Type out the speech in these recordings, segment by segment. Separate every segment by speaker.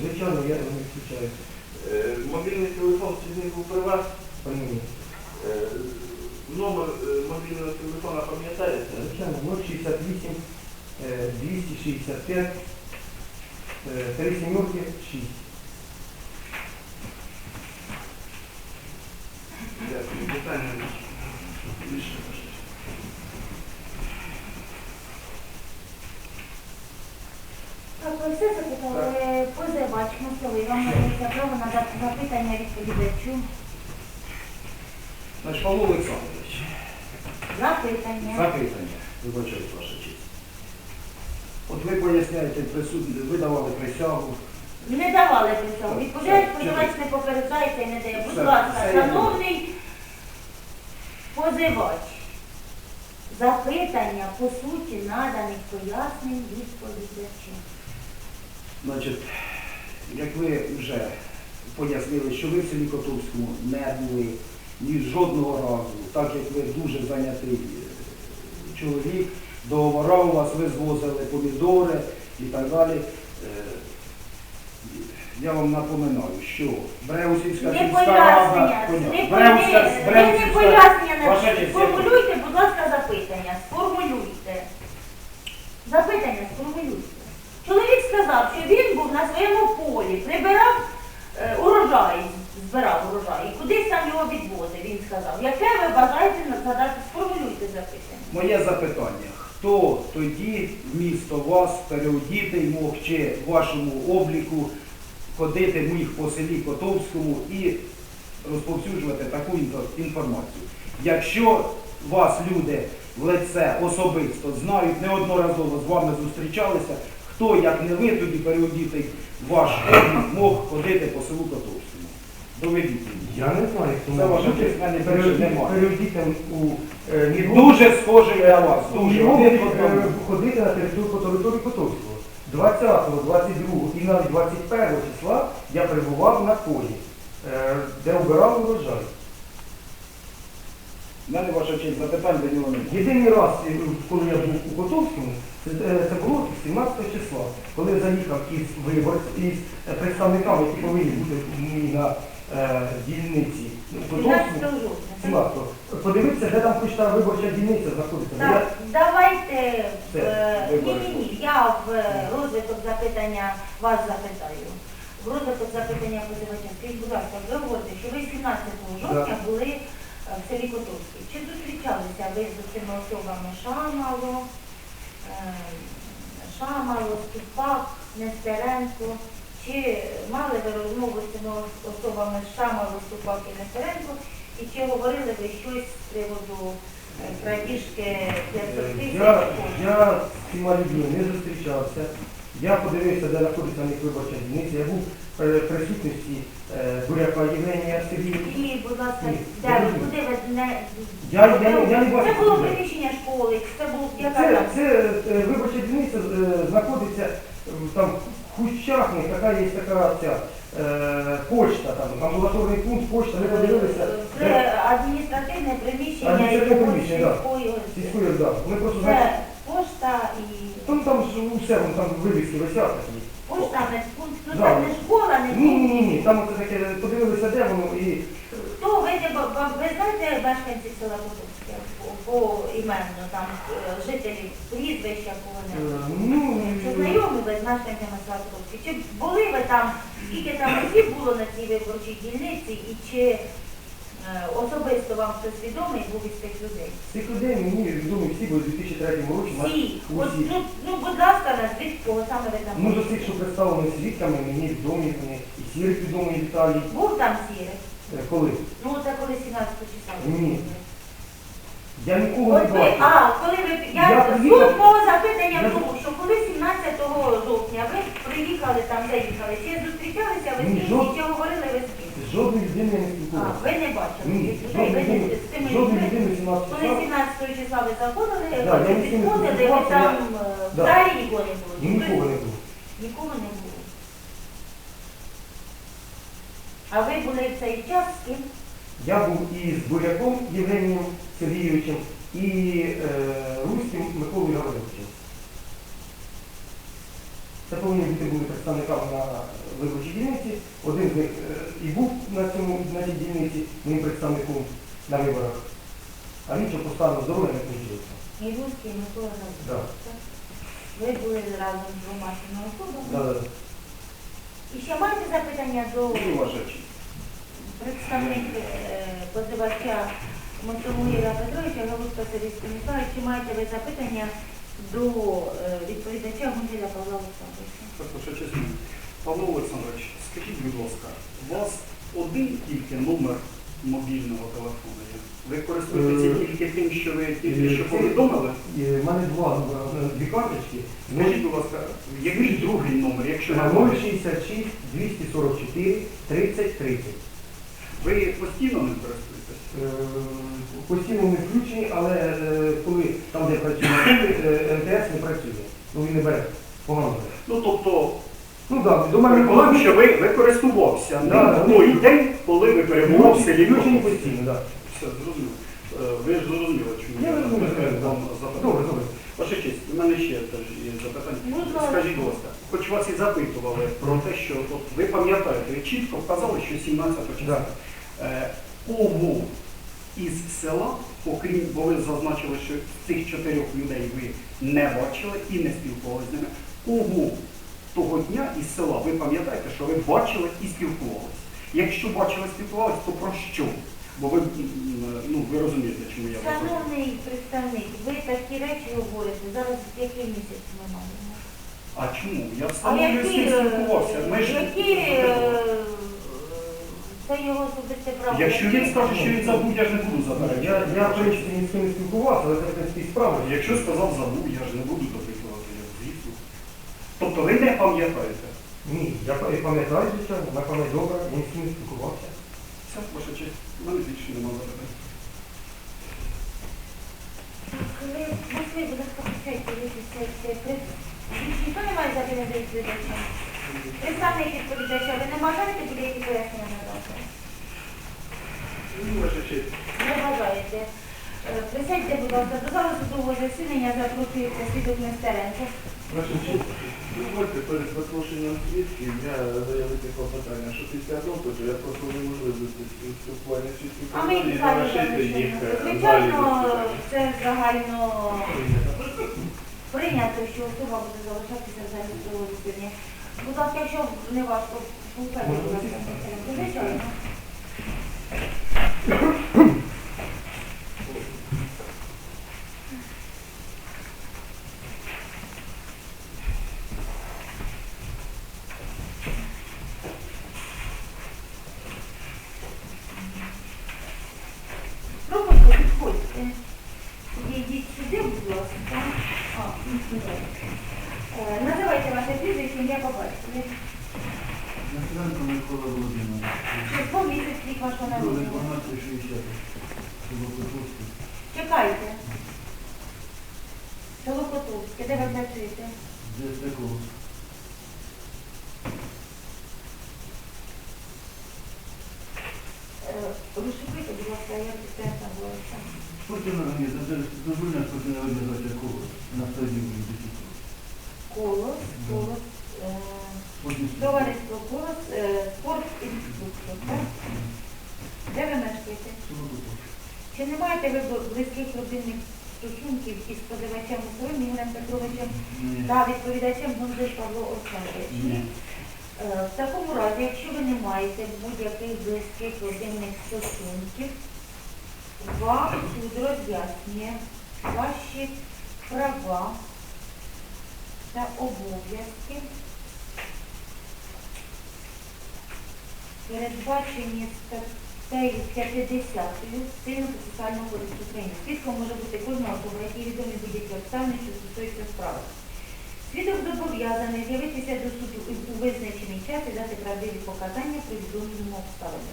Speaker 1: Звичайно, я не відключаю
Speaker 2: Е, Мобільний телефон сьогодні був при вас.
Speaker 1: мені.
Speaker 2: Е, Номер е, мобільного телефона пам'ятаєте?
Speaker 1: Звичайно, 068, е, 265, е, 3 сімерки, 6.
Speaker 2: Дякую. Питання більше.
Speaker 3: Так, ви все запитали. Мостовий, вам надається право на запитання відповідачу.
Speaker 4: Значить, Павло Олександрович,
Speaker 3: Запитання.
Speaker 4: запитання, вибачаюсь, ваша честь. От ви поясняєте присутні, ви давали присягу.
Speaker 3: Не давали присягу. Відповідач
Speaker 4: Так,
Speaker 3: позивач не попереджається і не дає. Будь
Speaker 4: Все,
Speaker 3: ласка,
Speaker 4: все
Speaker 3: шановний позивач. Запитання по суті наданих пояснень відповідачу.
Speaker 4: Значить, як ви вже пояснили, що ви в селі Котовському не були ні жодного разу, так як ви дуже зайнятий е, чоловік, договора у вас, ви звозили помідори і так далі. Е, Я вам напоминаю, що Бреусівська
Speaker 3: Не
Speaker 4: сільська
Speaker 3: пояснення,
Speaker 4: рада,
Speaker 3: не пояснення, не пояснення не
Speaker 4: честь,
Speaker 3: сформулюйте, будь ласка, запитання. Сформулюйте. Запитання сформулюйте. Чоловік сказав, що він був на своєму полі, прибирав е, урожай, збирав урожай, і кудись там його відвозив, він сказав. Яке ви бажаєте задати? Сформулюйте запитання.
Speaker 4: Моє запитання. Хто тоді вмісто вас переодіти мог чи вашому обліку ходити міг по селі Котовському і розповсюджувати таку інфо- інформацію? Якщо вас люди в лице особисто знають, неодноразово з вами зустрічалися, хто, як не ви, тоді переодітий ваш мог ходити по селу Котовському? Доведіть мені.
Speaker 1: Я не знаю, хто
Speaker 4: Це ваша
Speaker 1: може
Speaker 4: честь, в мене більше
Speaker 1: переодіти-
Speaker 4: немає.
Speaker 1: переодіти у е,
Speaker 4: дуже схожий на вас. Дуже.
Speaker 1: Його
Speaker 4: Один
Speaker 1: е,
Speaker 4: в одному.
Speaker 1: ходити на територію по території Котовського. 20, 22 і навіть 21 числа я перебував на полі, е, де обирав урожай.
Speaker 4: У мене ваша честь запитань до нього немає.
Speaker 1: Єдиний раз, е, коли я був у Котовському, це, е, це було 17 числа, коли я заїхав із виборців, із е, представниками, які повинні бути мені на е, дільниці
Speaker 3: 17
Speaker 1: Котовському.
Speaker 3: жовтня.
Speaker 1: 17. Подивитися, де там хоч та виборча дільниця знаходиться. Я-
Speaker 3: Так, давайте
Speaker 4: Все,
Speaker 3: е, ні,
Speaker 4: вибори.
Speaker 3: ні, ні. Я в е, розвиток запитання вас запитаю. В розвиток запитання позивача. Скажіть, будь ласка, ви говорите, що ви 17 жовтня були в селі Котовській. Чи зустрічалися ви з цими особами Шамало, е, Шамало, Ступак, Нестеренко? Чи мали ви розмову з цими особами Шамало, Ступак і Нестеренко? І чи говорили ви щось з приводу е, крадіжки 500 тисяч?
Speaker 1: Я, я з цими людьми не зустрічався. Я подивився, де знаходиться в них виборча дільниця. Я був при присутності е, Буряка Євгенія Сергійовича.
Speaker 3: І, будь ласка,
Speaker 1: я
Speaker 3: куди ви не...
Speaker 1: Я- я- я не бачу,
Speaker 3: Це було приміщення школи, це був яка
Speaker 1: Це, це е, виборча дільниця е, знаходиться е, там в кущах, ну, така є така ця е, почта, там, амбулаторний пункт, почта, ми подивилися.
Speaker 3: Це адміністративне приміщення
Speaker 1: Адміністративне приміщення, да.
Speaker 3: сільської...
Speaker 1: Да. Ми просто знаємо.
Speaker 3: Це пошта і...
Speaker 1: Там там усе, вон там вивіски висять такі.
Speaker 3: Пошта, медпункт, ну
Speaker 1: Да.
Speaker 3: це не школа, не
Speaker 1: Ні, ні, ні, ні. Там оце таке подивилися, де воно і.
Speaker 3: Хто ви, не ба- ба- ви знаєте мешканців села Котовське по, по іменно, там е, жителі прізвища кого-небудь?
Speaker 1: е, Ну,
Speaker 3: Чи знайомі ви з мешканцями села Котовське? Чи були ви там, скільки там осіб було на цій виборчій дільниці і чи е, особисто вам хтось відомий був із цих людей?
Speaker 1: цих людей мені відомі всі, бо у 2003 році
Speaker 3: Всі. От,
Speaker 1: усі.
Speaker 3: ну, ну, будь ласка, назвіть, кого саме ви там
Speaker 1: Ну, до
Speaker 3: були.
Speaker 1: тих, що представлені свідками, мені відомі вони. І Сірик відомий Віталій.
Speaker 3: Був там сірий?
Speaker 1: Е, Коли?
Speaker 3: Ну, це коли 17 числа.
Speaker 1: Ні. Я нікого не
Speaker 3: От ви,
Speaker 1: бачив.
Speaker 3: а, коли ви, я,
Speaker 1: Я
Speaker 3: суть мого запитання
Speaker 1: Я-
Speaker 3: в тому, що коли 17 жовтня ви приїхали там, заїхали, чи зустрічалися ви з
Speaker 1: Ні,
Speaker 3: ким,
Speaker 1: жов-
Speaker 3: чи говорили ви з ким?
Speaker 1: З жодної людини не
Speaker 3: А, ви не бачили
Speaker 1: Ні,
Speaker 3: цих людей, ви не
Speaker 1: людини,
Speaker 3: з цими
Speaker 1: жодної
Speaker 3: людьми.
Speaker 1: людини 17
Speaker 3: Коли
Speaker 1: числа.
Speaker 3: 17 числа ви заходили,
Speaker 1: Да,
Speaker 3: ви
Speaker 1: я не
Speaker 3: підходили, ви
Speaker 1: спілкувався,
Speaker 3: там е,
Speaker 1: Да.
Speaker 3: нікого не було.
Speaker 1: Нікого не було.
Speaker 3: Нікого не було. А ви були в цей час з ким?
Speaker 1: Я був і з Буряком Євгенієм Сергійовичем, і е, Руським Миколою Гавриловичем. Це повинні бути були представниками на виборчій Один з них е, і був на цьому на цій дільниці моїм представником на виборах, а іншого по стану здоров'я не включився.
Speaker 3: І Руський Микола.
Speaker 1: Да.
Speaker 3: Ви були разом з двома особами.
Speaker 1: Да, да.
Speaker 3: І ще маєте запитання до
Speaker 5: Дуже ваша честь.
Speaker 3: представник е, позивача Мотомуїра Петровича, Галузька Сергій Станіславович, чи маєте ви запитання до е, відповідача Гунділя Павла Олександровича?
Speaker 5: Так, ваша честь. Павло Олександрович, скажіть, будь ласка, у вас один тільки номер мобільного телефону є? Ви користуєтеся
Speaker 1: Е,
Speaker 5: тільки тим, що ви тільки що повідомили?
Speaker 1: І в мене два е, дві карточки.
Speaker 5: Скажіть, будь ласка, який другий номер, якщо на
Speaker 1: 066 244 30 30.
Speaker 5: ви постійно не користуєтесь?
Speaker 1: Е, Постійно вони включені, але е, коли там, де працює е, МТС не працює. Ну він не бере. Погано бере.
Speaker 5: Ну тобто,
Speaker 1: Ну так, до мене
Speaker 5: припустимо, що ви, ви користувався
Speaker 1: Да,
Speaker 5: ним
Speaker 1: да,
Speaker 5: той день, коли ви перебував в селі
Speaker 1: Включені
Speaker 5: Кропивськ.
Speaker 1: постійно, так.
Speaker 5: Все, зрозуміло. Е, Ви ж зрозуміли, чому
Speaker 1: Я розумію,
Speaker 5: е,
Speaker 1: так.
Speaker 5: вам запитав.
Speaker 1: Добре, добре.
Speaker 5: Ваша честь, у мене ще теж є запитання.
Speaker 3: Будь ласка.
Speaker 5: Скажіть, будь ласка, хоч вас і запитували про те, що от, ви пам'ятаєте, ви чітко вказали, що 17 числа.
Speaker 1: Да.
Speaker 5: Е, Кого із села, окрім, бо ви зазначили, що цих чотирьох людей ви не бачили і не спілкувалися з ними, кого того дня із села ви пам'ятаєте, що ви бачили і спілкувалися? Якщо бачили і спілкувалися, то про що? Бо ви, ну, ви розумієте, чому я вас.
Speaker 3: Шановний представник, ви такі речі говорите. Зараз який місяць ми маємо?
Speaker 5: А чому? Я з ким спілкувався. Ми ж
Speaker 3: які е, це його особисте право?
Speaker 5: Якщо він скаже, що він забув, я ж не буду
Speaker 1: Я,
Speaker 5: заперечувати.
Speaker 1: я в принципі, ні з ким не спілкувався, але це в принципі справа.
Speaker 5: Якщо сказав забув, я ж не буду я звісно. Тобто ви не пам'ятаєте.
Speaker 1: Ні, я пам- пам'ятаю, звичайно, на пам'ять добре, я ні з не спілкувався.
Speaker 5: Все, ваша честь, в мене більше немає запитань.
Speaker 3: Ви, ви, будь ласка, почайте, ви це, це, це. Більш Ніхто не має запитання до відповідача? Представник відповідача, ви не бажаєте буде які пояснення надати?
Speaker 2: Ну, ваша честь.
Speaker 3: Не бажаєте. Е, Присядьте, будь ласка, до залу судового засідання запрошується свідок Нестеренко.
Speaker 2: Дозвольте перед запрошенням свідків я заявити клопотання, що після допиту я просто неможливості спілкування з
Speaker 3: А ми їх далі
Speaker 2: залишити їх
Speaker 3: залишимо. Звичайно, це загально прийнято, що особа буде залишатися в залі судового засідання. Будь ласка, якщо не важко, слухайте, будь ласка. Звичайно. Пробуйте, підходьте. Підійдіть сюди, будь ласка. А, ні, не треба. Е, Називайте ваше прізвище, ім'я по батькові.
Speaker 6: Національного Микола Володимирович.
Speaker 3: Число місяць рік вашого
Speaker 6: Друге
Speaker 3: народження.
Speaker 6: 1260. Село
Speaker 3: Чекайте. Село Котовське, де ви працюєте?
Speaker 6: Де такого?
Speaker 3: Е, Розшукайте, будь ласка, я підприємства голоса.
Speaker 6: Спортивна організація, дозвольна спортивна організація коло на стадіоні десятку.
Speaker 3: Колос, колос, товариство колос, е, спорт інструктор. Де ви мешкаєте? Чи не маєте ви близьких родинних стосунків із подавачем Усором Ігорем Петровичем та відповідачем Гонзиш Павло Олександрович?
Speaker 6: Ні.
Speaker 3: Е, В такому разі, якщо ви не маєте будь-яких близьких родинних стосунків, вам суд роз'яснює ваші права та обов'язки, передбачені статтею 50 Цивільного процесуального кодексу України. Свідком може бути кожна особа, якій відомі будь-які обставини, що стосуються справи. Свідок зобов'язаний з'явитися до суду у- визначений час і дати правдиві показання про відомі обставини.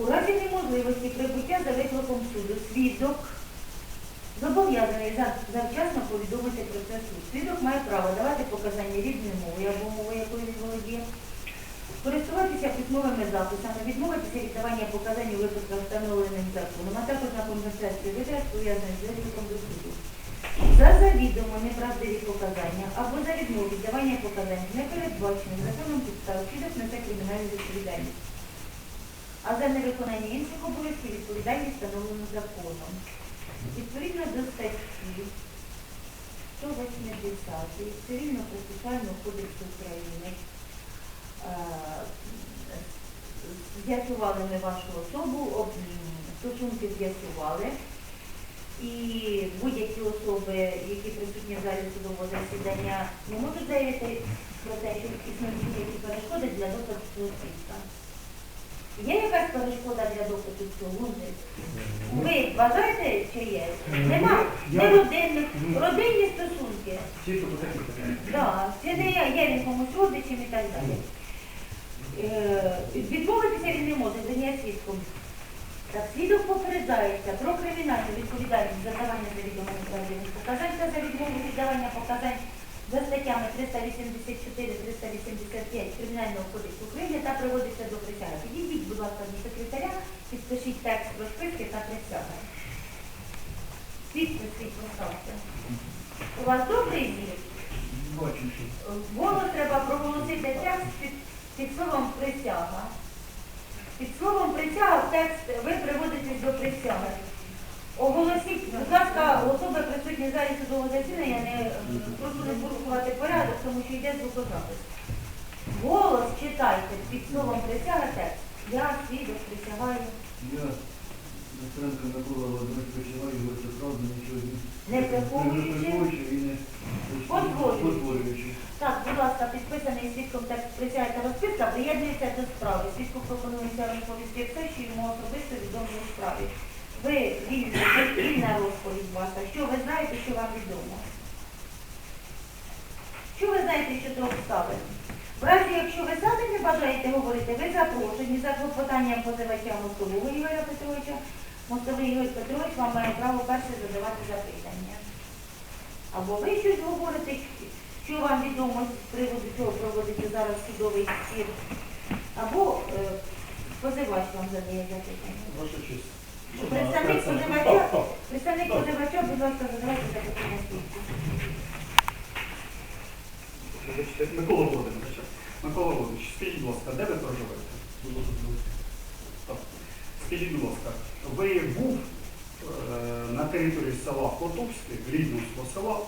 Speaker 3: У разі неможливості прибуття за викликом суду свідок зобов'язаний за- завчасно повідомити про це суд. Свідок має право давати показання рідною мовою або мовою, якою він володіє, користуватися письмовими записами, відмовитися від давання показань у випадках встановлених законом, а також на компенсацію витрат, пов'язаних з викликом до суду. За завідомо неправдиві показання або за відмову від давання показань не передбачено законом підстав свідок несе кримінальну відповідальність. А за невиконання інших обов'язків відповідальність встановлено законом. Відповідно до статті 180 Цивільно-процесуального кодексу України з'ясували ми вашу особу, стосунки з'ясували. І будь-які особи, які присутні в залі судового засідання, не можуть заявити про те, що існують будь-які перешкоди для допиту свідка. Є якась перешкода для допиту цього? Ви вважаєте, чи є? Нема. Не родинних, родинні стосунки.
Speaker 1: Питаннях.
Speaker 3: Да, це не я, є він комусь родичем і так далі. Е, відмовитися він не може, є свідком. Так, свідок попереджається про кримінальну відповідальність за давання завідомо неправдивих показань та за відмову від давання показань за статтями 384-385 Кримінального кодексу України та приводиться до присяги. Підійдіть, будь ласка, до секретаря, підпишіть текст розписки та присяги. Свідки свій поставте. У вас добрий зір? Голос треба проголосити текст під, словом присяга. Під словом присяга текст ви приводитесь до присяги. Оголосіть, будь ласка, особи присутні в залі судового засідання, не прошу не порушувати порядок, тому що йде звукозапис. Голос читайте під словом присяга текст. Я свідок присягаю.
Speaker 6: Я Нестеренко Микола Володимирович починаю говорити правду, нічого
Speaker 3: Не приховуючи.
Speaker 6: приховуючи і не
Speaker 3: Подвоюючи. Так, будь ласка, підписаний свідком та розписка приєднується до справи. Свідку пропонується розповісти все, що йому особисто відомо у справі. Ви вільна, вільна розповідь ваша. Що ви знаєте, що вам відомо? Що ви знаєте щодо обставин? В разі, якщо ви самі не бажаєте говорити, ви запрошені за клопотанням позивача Мостового Ігоря Петровича. Мостовий Ігор Петрович вам має право перше задавати запитання. Або ви щось говорите, що вам відомо з приводу цього проводиться зараз судовий спір, або е, позивач вам задає запитання.
Speaker 1: Ваша честь.
Speaker 3: Представник позивача, представник позивача, будь ласка, задавайте запитання свідку.
Speaker 5: Вибачте, Микола Володимирович, Микола Володимирович, скажіть, будь ласка, де ви проживаєте? Так. Скажіть, будь ласка, ви був е, на території села Котовське, Рідновського села,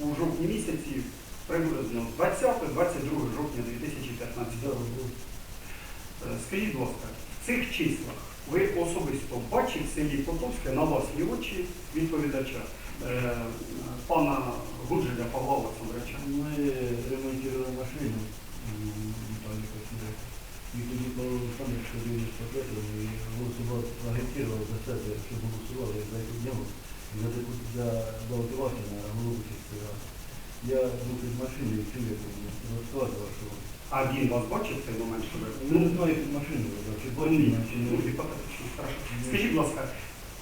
Speaker 5: у жовтні місяці, приблизно 20-22 жовтня 2015 року. Е, Скажіть, будь ласка, в цих числах ви особисто бачив в селі Котовське на власні очі відповідача е, пана Гуджеля Павла Олександровича?
Speaker 6: Ми ремонтували машину. І тоді Павло Олександрович ходив з пакетом і голосував, агітував за себе, що голосували за нього, за, депу- за балотувати на голову сільської ради. Я машиною, чув, як він розказував, що
Speaker 5: А він вас бачив в цей момент, що ви?
Speaker 6: ну, не знаю, під машиною, чи бачив,
Speaker 5: Ну,
Speaker 6: не.
Speaker 5: хорошо. Скажіть, будь ласка,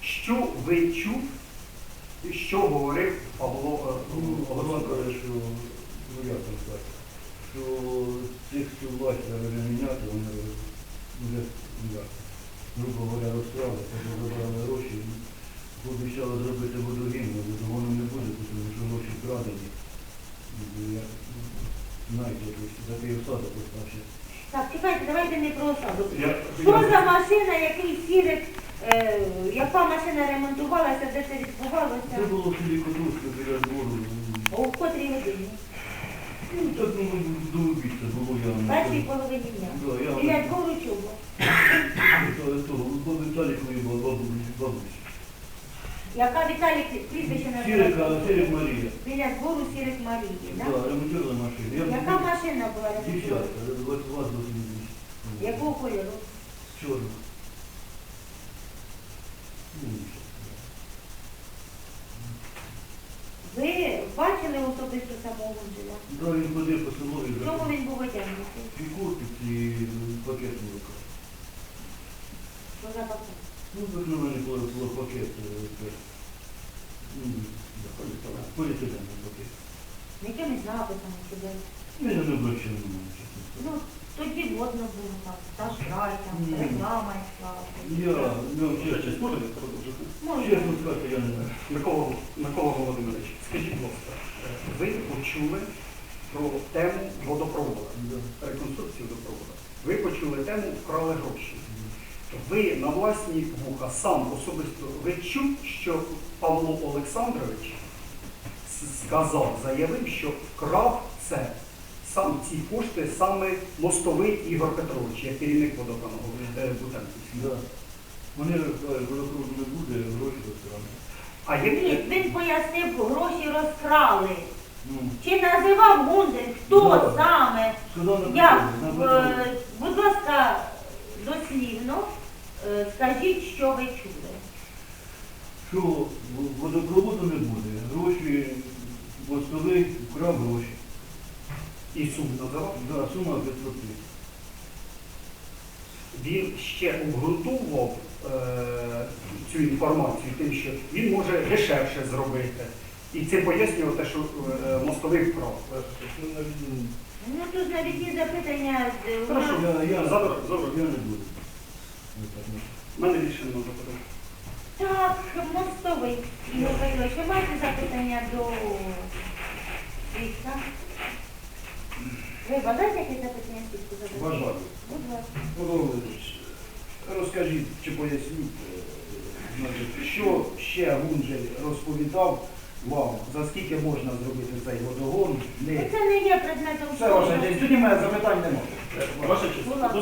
Speaker 5: що ви чув, що говорив Павло
Speaker 6: Ну, голова каже, що, ну як там сказати, що цих, що власть треба міняти, вони вже, ну як, грубо говоря, розправилися, бо забрали гроші, пообіцяли зробити водогін, але воно не буде, тому що гроші вкрадені. Я.
Speaker 3: Так, чекайте, давайте не про осаду.
Speaker 5: Я-
Speaker 3: Що за машина, який сірик, е, яка машина ремонтувалася, де це відбувалося?
Speaker 6: Це було в Котовське біля двору.
Speaker 3: О, котрій годині?
Speaker 6: Ну, так, ну, до обід було я.
Speaker 3: Першій половині дня.
Speaker 6: Да, я
Speaker 3: Біля двору чого?
Speaker 6: того, того, бо Віталікові була бабусь, бабусь.
Speaker 3: Яка Віталік прізвище
Speaker 6: Сірика,
Speaker 3: називається?
Speaker 6: Сірик Марія.
Speaker 3: Біля двору Сірик Марії,
Speaker 6: Да,
Speaker 3: так?
Speaker 6: ремонтували машину. Я
Speaker 3: Яка машина була
Speaker 6: Дівчатка,
Speaker 3: ремонтована?
Speaker 6: от у вас досить.
Speaker 3: Якого кольору?
Speaker 6: Чорно. Ну.
Speaker 3: Ви бачили особисто самого Гуджева?
Speaker 6: Да, він ходив по селу і
Speaker 3: В чому він був одягнутий?
Speaker 6: І куртиці, і пакет.
Speaker 3: Що за пакет?
Speaker 6: Ну, так у мене було, було пакет. ну, Поліетилений пакет.
Speaker 3: Якимось написом сюди.
Speaker 6: Ну, Я не обращав на мене, чесно.
Speaker 3: Ну, тоді підводно було там, та шрай, там, реклама йшла.
Speaker 6: Я, ну, чесно,
Speaker 5: щось можете продовжити?
Speaker 6: Чесно сказати, я не знаю.
Speaker 5: Микола, Микола Володимирович, скажіть, будь ласка, е, ви почули про тему водопроводу,
Speaker 6: Да.
Speaker 5: реконструкції водопроводу. Ви почули тему вкрали гроші. Ви на власні вуха сам особисто ви чув, що Павло Олександрович сказав, заявив, що вкрав це сам ці кошти саме мостовий Ігор Петрович, як керівник водоканалу е,
Speaker 6: Да. Вони розказали, водопроводу не буде, гроші розкрали.
Speaker 5: А як
Speaker 3: Ні, він пояснив, гроші розкрали.
Speaker 6: Ну,
Speaker 3: Чи називав Гунзель, хто
Speaker 6: Да.
Speaker 3: саме?
Speaker 6: сказав на
Speaker 3: Як?
Speaker 6: на.
Speaker 3: Е, Будь ласка, дослівно е, скажіть, що ви чули.
Speaker 6: що водопроводу не буде. Гроші, мостовий вкрав гроші.
Speaker 5: і суд називав?
Speaker 6: Да, сума 500 тисяч.
Speaker 5: він ще обґрунтовував е, цю інформацію тим, що він може дешевше зробити. І це пояснював те, що е, мостовий вкрав.
Speaker 2: Ну,
Speaker 3: Ну тут навіть є запитання. е,
Speaker 5: Хорошо.
Speaker 6: Я, я,
Speaker 5: завтра.
Speaker 6: я не буду.
Speaker 5: У мене більше немає запитань.
Speaker 3: Так, мостовий. Ігор Петрович, ви маєте запитання до свідка? Ви бажаєте якесь запитання свідку задати?
Speaker 4: Бажаю.
Speaker 3: Будь ласка.
Speaker 4: Володимирович, розкажіть чи поясніть, е, значить, що ще Гунжель розповідав вам, за скільки можна зробити цей водогон?
Speaker 3: Ну,
Speaker 4: Не...
Speaker 3: Це не є предметом
Speaker 4: Це ваша честь. Тоді в мене запитань немає.
Speaker 5: Ваша честь.